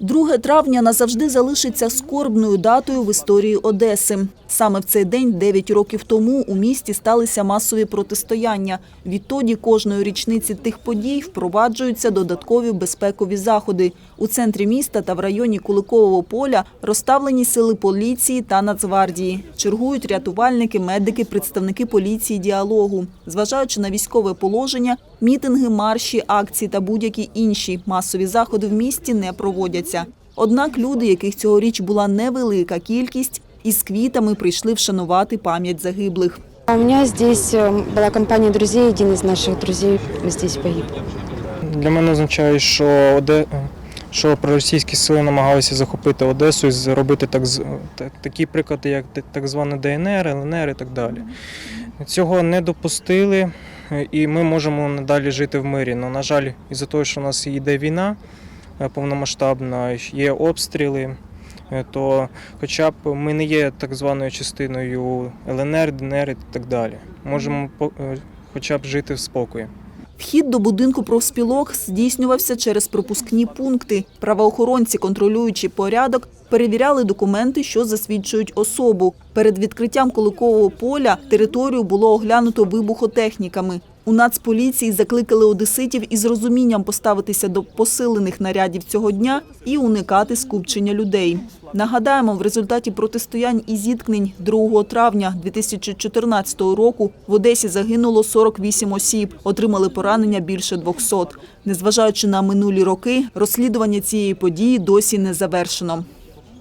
2 травня назавжди залишиться скорбною датою в історії Одеси. Саме в цей день, 9 років тому, у місті сталися масові протистояння. Відтоді кожної річниці тих подій впроваджуються додаткові безпекові заходи. У центрі міста та в районі Куликового поля розставлені сили поліції та Нацгвардії. Чергують рятувальники, медики, представники поліції діалогу. Зважаючи на військове положення, мітинги, марші, акції та будь-які інші масові заходи в місті не проводяться. Однак люди, яких цьогоріч була невелика кількість, із квітами прийшли вшанувати пам'ять загиблих. У меня здесь э, была компания друзей, один из наших друзей здесь погиб. Для мене означає, що Оде... що проросійські сили намагалися захопити Одесу і зробити так, з- такі приклади, як так зване ДНР, ЛНР і так далі. Цього не допустили, і ми можемо надалі жити в мирі. Но, на жаль, із-за того, що у нас йде війна е, повномасштабна, є обстріли, е, то хоча б ми не є так званою частиною ЛНР, ДНР і так далі. Можемо е, хоча б жити в спокої. Вхід до будинку профспілок здійснювався через пропускні пункти. Правоохоронці, контролюючи порядок, перевіряли документи, що засвідчують особу. Перед відкриттям Куликового поля територію було оглянуто вибухотехніками. У Нацполіції закликали одеситів із розумінням поставитися до посилених нарядів цього дня і уникати скупчення людей. Нагадаємо, в результаті протистоянь і зіткнень 2 травня 2014 року в Одесі загинуло 48 осіб, отримали поранення більше 200. Незважаючи на минулі роки, розслідування цієї події досі не завершено.